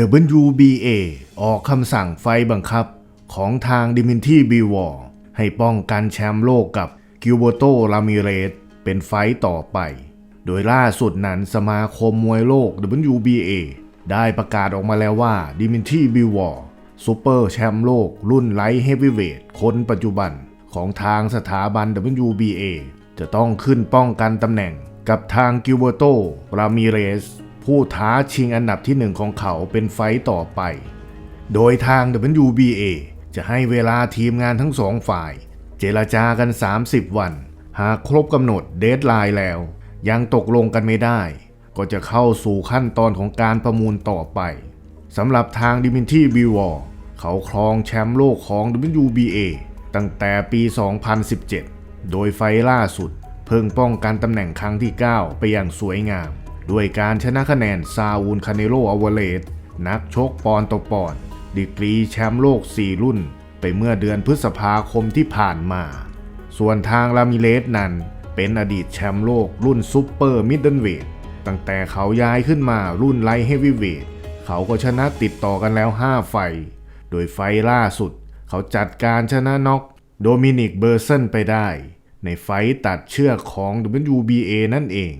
WBA ออกคำสั่งไฟบังคับของทางดิมินทีบีวอร์ให้ป้องกันแชมป์โลกกับกิวโบโตลามิเรสเป็นไฟต่อไป โดยล่าสุดนั้นสมาคมมวยโลก WBA ได้ประกาศออกมาแล้วว่าดิมินทีบิวอร์ซูเปอร์แชมป์โลก รุ่นไลท์เฮฟวีเวทคนปัจจุบันของทางสถาบัน WBA จะต้องขึ้นป้องกันตำแหน่งกับทางกิวโบโตรามิเรส ผู้ท้าชิงอันดับที่หนึ่งของเขาเป็นไฟต่อไป โดยทาง WBA จะให้เวลาทีมงานทั้งสองฝ่าย เจรจากัน 30 วัน หากครบกำหนดเดทไลน์แล้ว ยังตกลงกันไม่ได้ ก็จะเข้าสู่ขั้นตอนของการประมูลต่อไปสำหรับทางดิมินทีบิวอร์เขาครองแชมป์โลกของ WBA ตั้งแต่ปี 2017 โดยไฟล์ล่าสุด เพิ่งป้องกันตำแหน่งครั้งที่ 9 ไปอย่างสวยงาม ด้วยการชนะคะแนนซาอูลคาเนโลอเวเลสนักชกปอนต่อปอนด์ดีกรีแชมป์โลก 4 รุ่น ไปเมื่อเดือนพฤษภาคมที่ผ่านมา ส่วนทางลามิเลสนั้นเป็นอดีตแชมป์โลกรุ่นซุปเปอร์มิดเดิลเวทตั้งแต่เขาย้ายขึ้นมารุ่นไลท์เฮฟวีเวทเขาก็ชนะติดต่อกันแล้ว 5 ไฟ โดยไฟล่าสุด เขาจัดการชนะน็อกโดมินิกเบอร์เซนไปได้ ในไฟต์ตัดเชือกของ WBA นั่นเอง